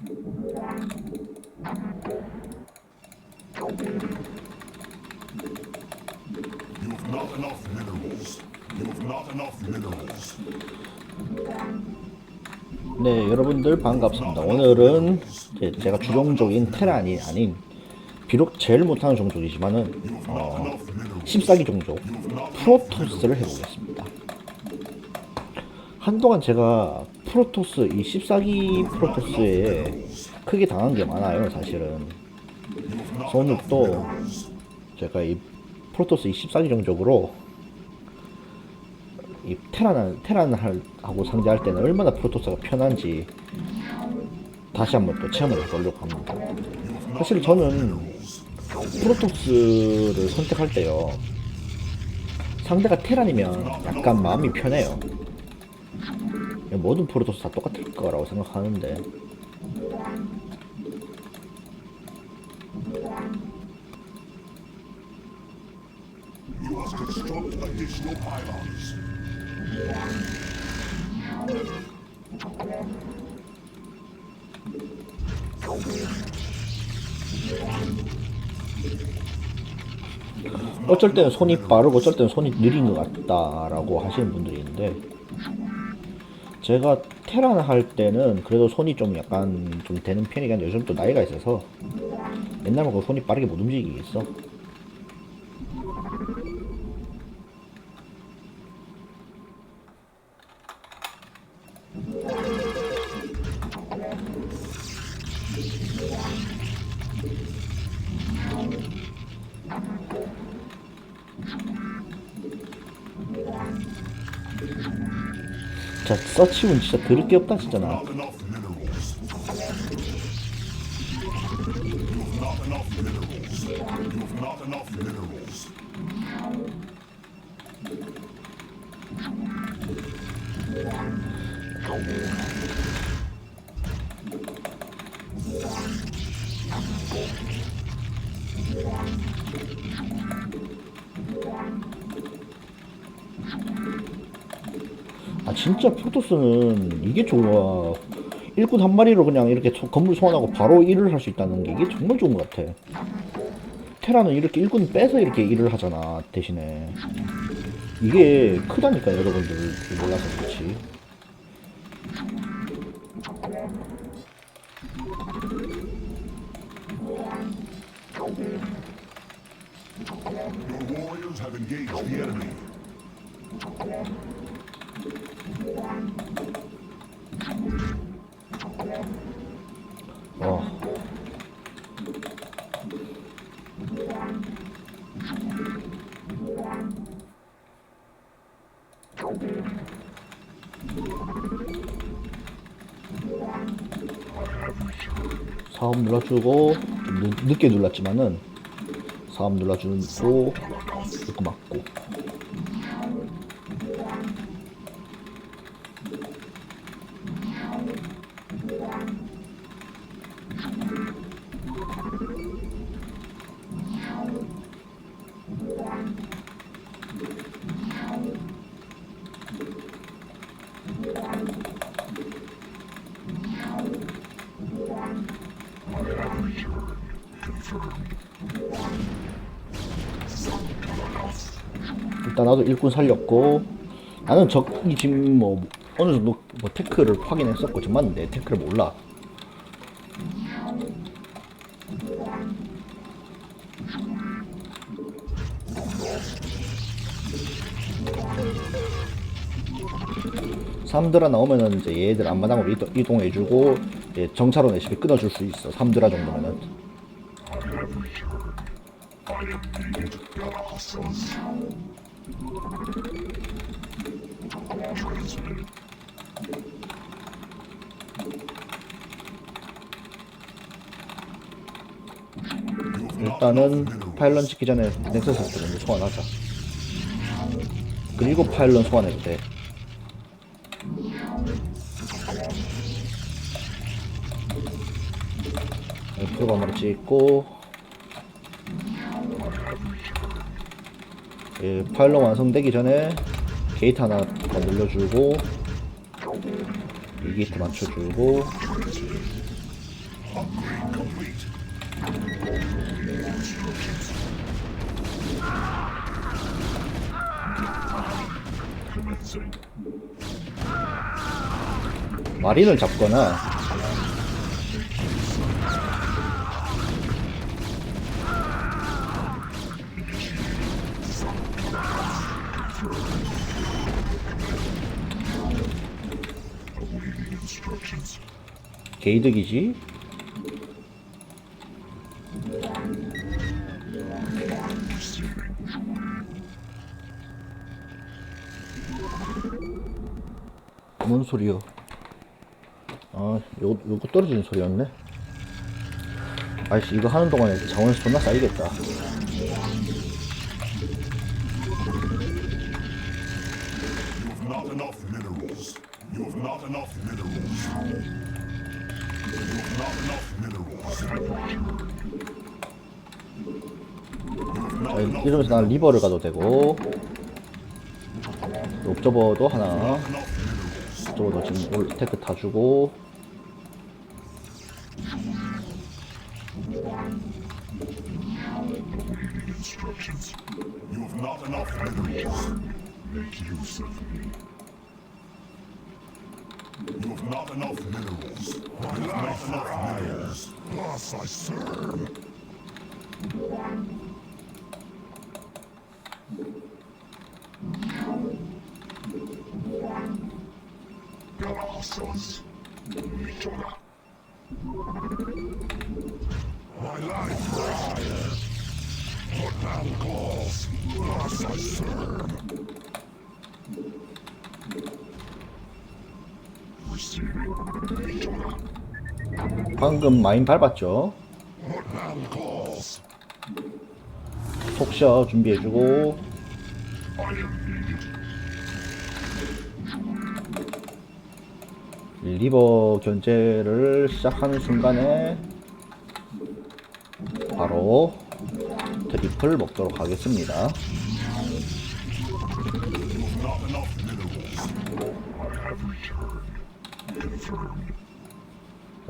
You have not enough minerals. You have not enough minerals. 네, 여러분들 반갑습니다. 오늘은 제가 주종족인 테란이 아닌 비록 제일 못하는 종족이지만은 어, 14기 종족 프로토스를 해보겠습니다. 한동안 제가 프로토스 이 14기 프로토스에 크게 당한 게 많아요, 사실은. 또 제가 이 프로토스 이 14기 종족으로 이 테란 테란 할 하고 상대할 때는 얼마나 프로토스가 편한지 다시 한번 또 체험을 해보려고 합니다. 사실 저는 프로토스를 선택할 때요 상대가 테란이면 약간 마음이 편해요. 모든 프로토스 다 똑같을 거라고 생각하는데. 어쩔 때는 손이 빠르고 어쩔 때는 손이 느린 것 같다라고 하시는 분들이 있는데 제가 테란 할 때는 그래도 손이 좀 약간 좀 되는 편이긴 한데 요즘 또 나이가 있어서 옛날만큼 손이 빠르게 못 움직이겠어 진짜 서치운 진짜 들을 게 없다 진짜 나 좋아 일꾼 한 마리로 그냥 이렇게 소- 건물 소환하고 바로 일을 할 수 있다는 게 이게 정말 좋은 것 같아. 테라는 이렇게 일꾼 빼서 이렇게 일을 하잖아 대신에. 이게 크다니까 여러분들. 몰라서 그렇지 어. 사업 눌러주고 좀 늦, 늦게 눌렀지만은 사업 눌러주고 이거 맞고 나도 일꾼 살렸고 나는 적이 지금 뭐 어느 정도 뭐 테크를 확인했었고 정말 내 테크를 몰라. 삼드라 나오면은 이제 얘들 앞마당으로 이동, 이동해주고 이제 정찰원 애쉬비 끊어줄 수 있어. 삼드라 정도면은 일단은 파일런 찍기 전에 넥서스부터 먼저 소환하자. 그리고 파일런 소환해도 돼 하나 찍고 예, 파일럿 완성되기 전에 게이트 하나 더 올려주고 이 게이트 맞춰주고. 마린을 잡거나 개이득이지 뭔 소리요? 아, 요, 요거 떨어지는 소리였네. 아이씨, 이거 하는 동안에 자원수 존나 쌓이겠다. 이러면서 난 리버를 가도 되고, 옵저버도 하나. 옵저버도 지금 올 테크 다 주고, Thus I. My life rises. What battle calls? Thus I serve. Receiving. Michola. 방금 마인 밟았죠? 속셔 준비해주고. 리버 견제를 시작하는 순간에, 바로 트리플 먹도록 하겠습니다.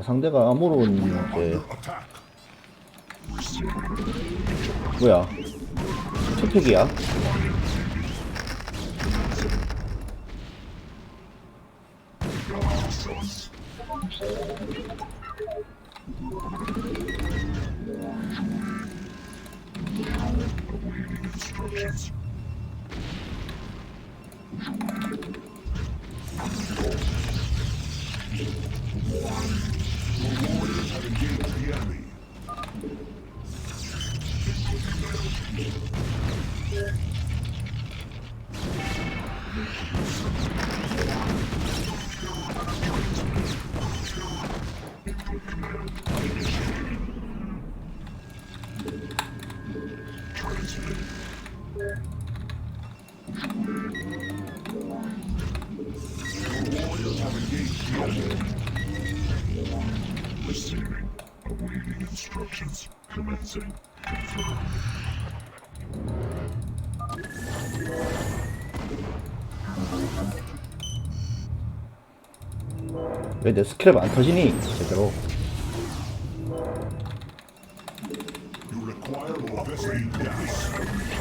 상대가 이제 Attack. 뭐야? 투팩이야 Receiving. Awaiting instructions. Commencing. 왜 내 스크랩 안 터지니 제대로 You require more vestige gas.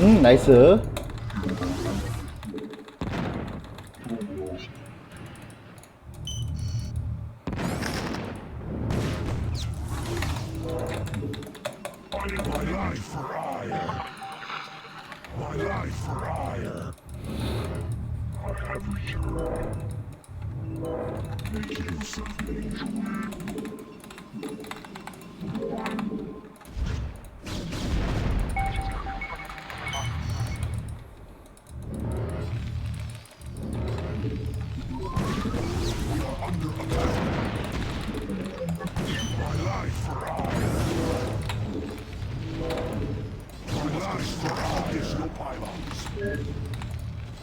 음 나이스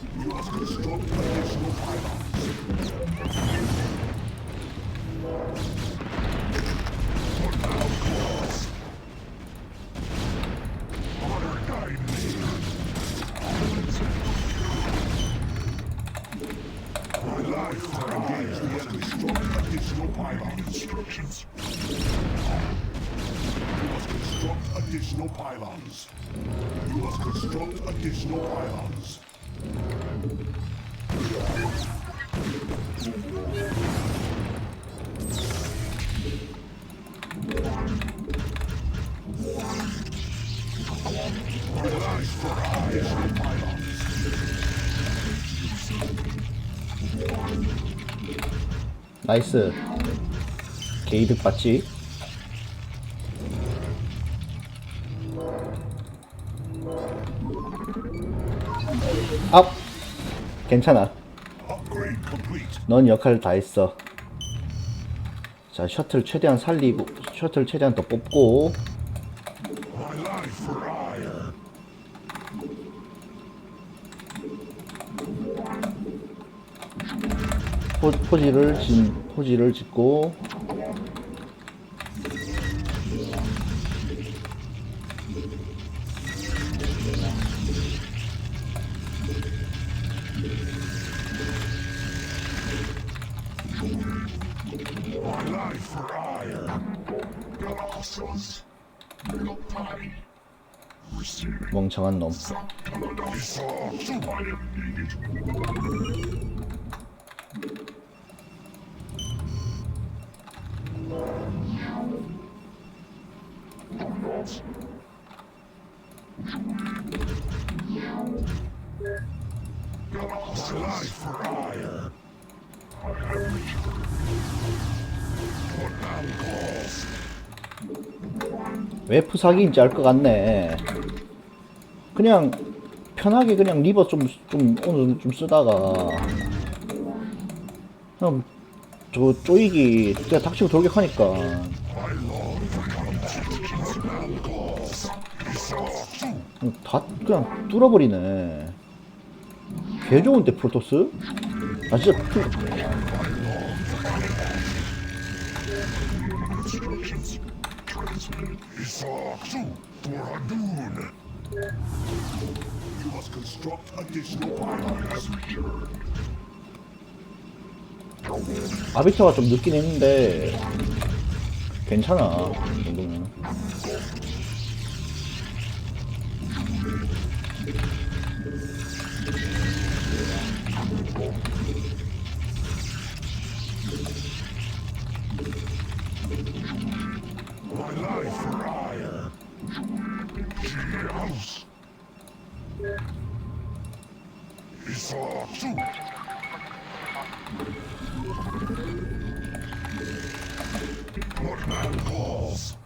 You must construct additional pylons. 나이스 게이득 봤지? 업! 괜찮아. 넌 역할 다 했어 자 셔틀 최대한 살리고 셔틀 최대한 더 뽑고 포, 포지를 진 포지를 짓고. 멍청한 놈 왜 푸사기인지 알 것 같네 그냥 편하게 그냥 리버 좀 좀 오늘 좀 쓰다가 그냥 저 쪼이기 그냥 닥치고 돌격하니까. 다 그냥 뚫어버리네. 개 좋은데 프로토스? 아 진짜 풀, For Hadun. You must construct additional pylons. 아비터가 좀 늦긴 했는데 괜찮아. What man calls?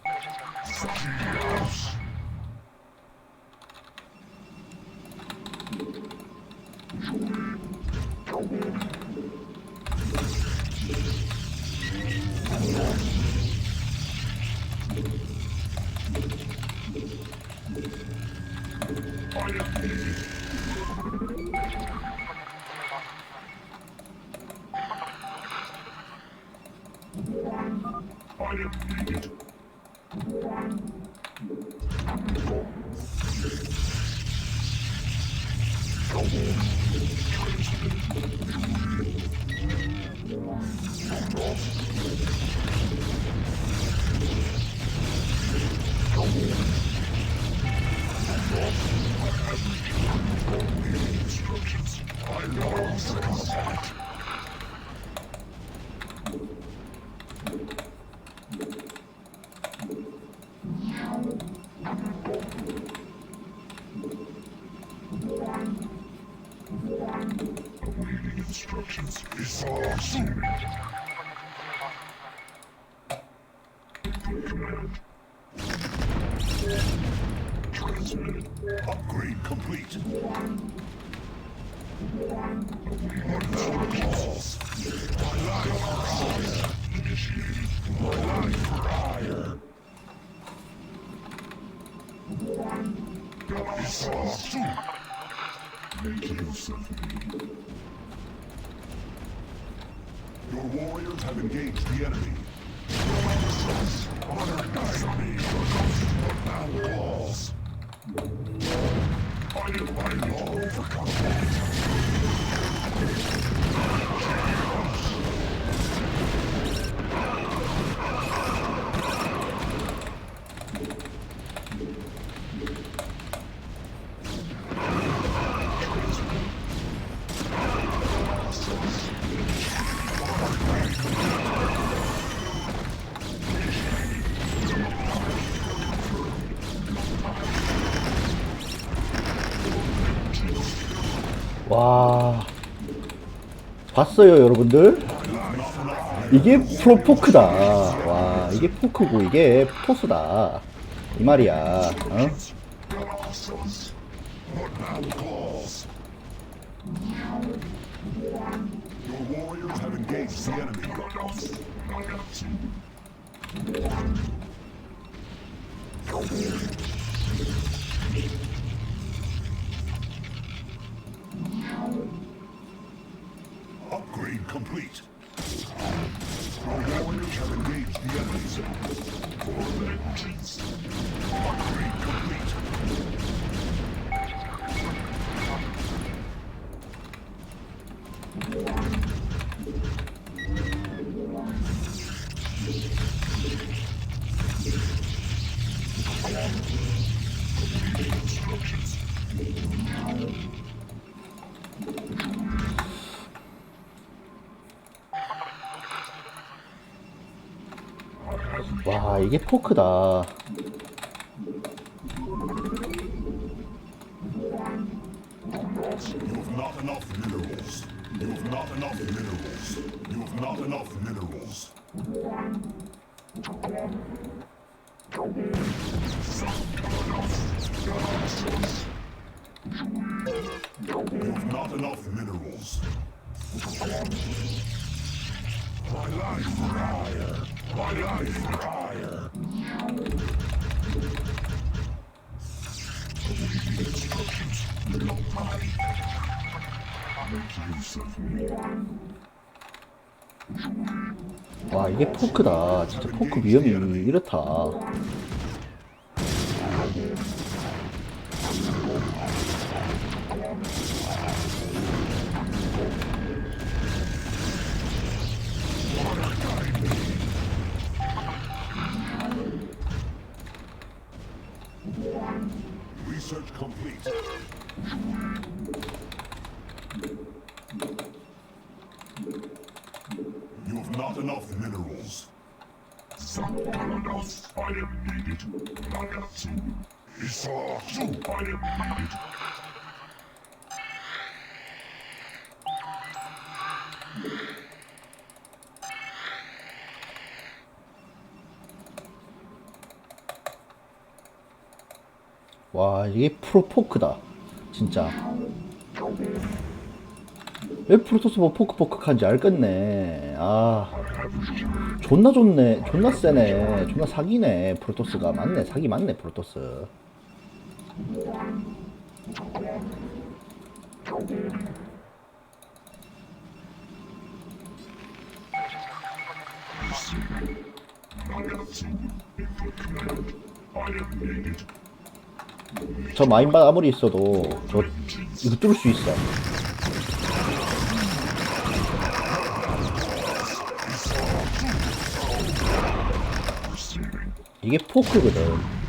Your warriors have engaged the enemy. Throw out the stress. Honor Dione, your ghost of battle balls. I am by law overcome. 봤어요 여러분들. 이게 프로포크다. 와 이게 포크고 이게 토스다. 이 말이야 어? Upgrade complete. Our warriors have engaged the enemies. For vengeance. Upgrade 와 이게 포크다. 와 이게 포크다. 진짜 포크 위험이 이렇다 와 이게 프로포크다. 진짜. 왜 프로토스 뭐 포크포크한지 알겠네. 아. 존나 좋네. 존나 세네. 존나 사기네 프로토스가. 맞네 사기 맞네 프로토스 저 마인바 아무리 있어도 저 이거 뚫을 수 있어. 이게 포크거든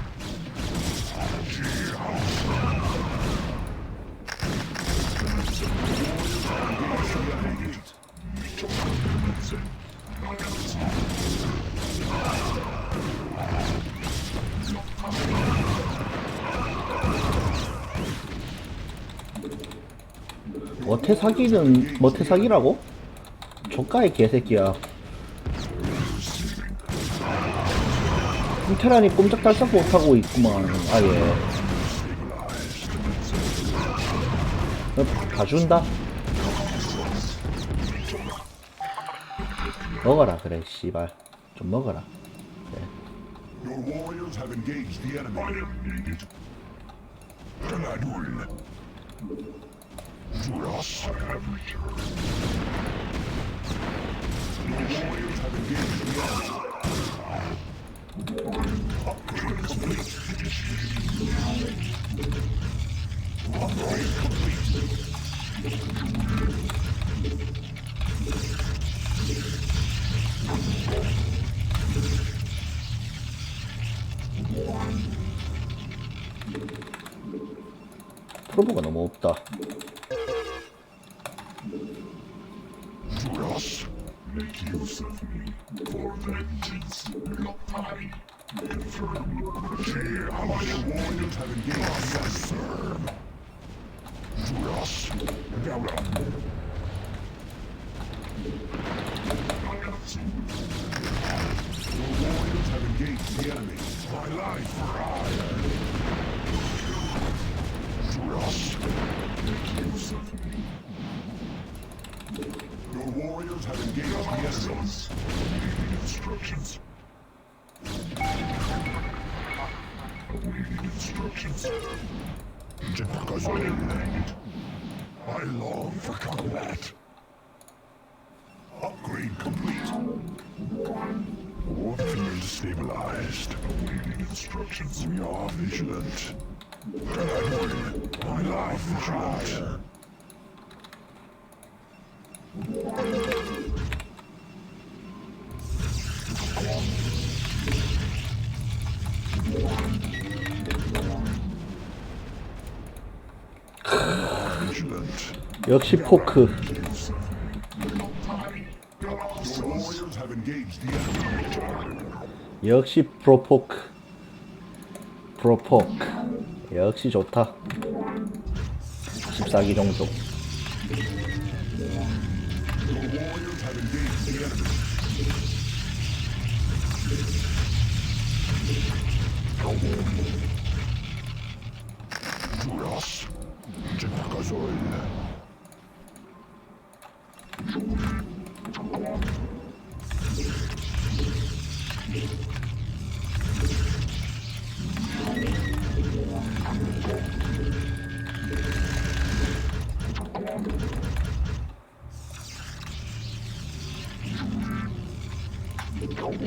머태 사기는 머태 사기라고? 저가의 개새끼야. 테란이 꼼짝달싹 못하고 있구만. 아예. 어, 봐준다. 먹어라 그래 씨발. 좀 먹어라. warriors enemy. I have returned. Your warriors have engaged the enemy. My life. Juras, make use of me. Your warriors have engaged the enemies. Awaiting instructions. Awaiting instructions. I long for combat. Upgrade complete. Warfield stabilized. Awaiting instructions. We are vigilant. Granadul, my life vigilant. Vigilant. 역시 포크 역시 프로포크 프로포크 역시 좋다 14기 정도 the enemy. Juras, Jepakazoid. We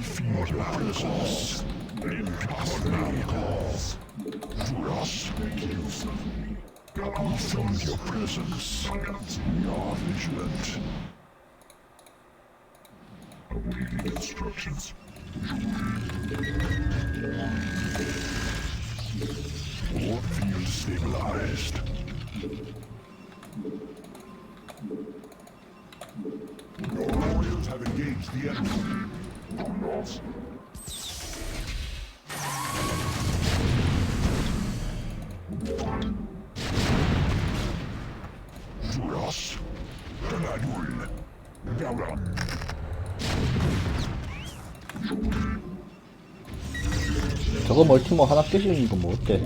feel your presence. Impossible calls. Make use of me. We feel your presence. We are vigilant. Awaiting. The enemy. Do not. Juras, Granadul, Garam. 저거 멀티모 하나 깨지는 거뭐 어때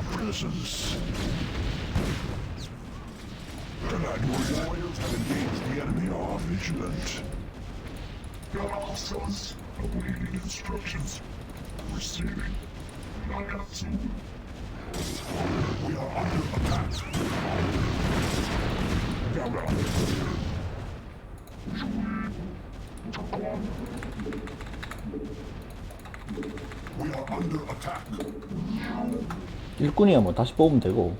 your presence. Your warriors have engaged the enemy are vigilant. Hostiles awaiting instructions. Receiving. Nagatsu. We are under attack. We are under attack. 일꾼이야. 뭐 다시 뽑으면 되고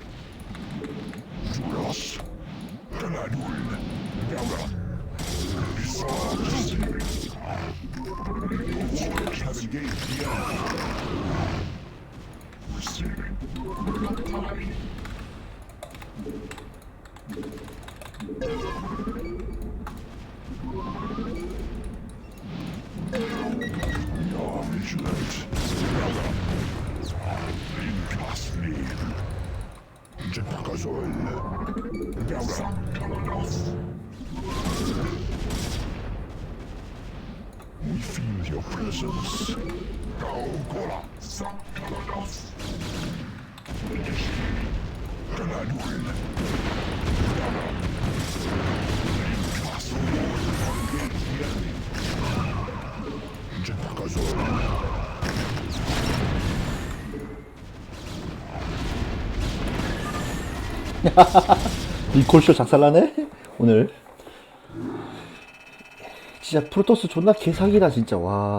니콜쇼 작살나네? 오늘. 진짜 프로토스 존나 개사기다 진짜. 와